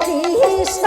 Krishna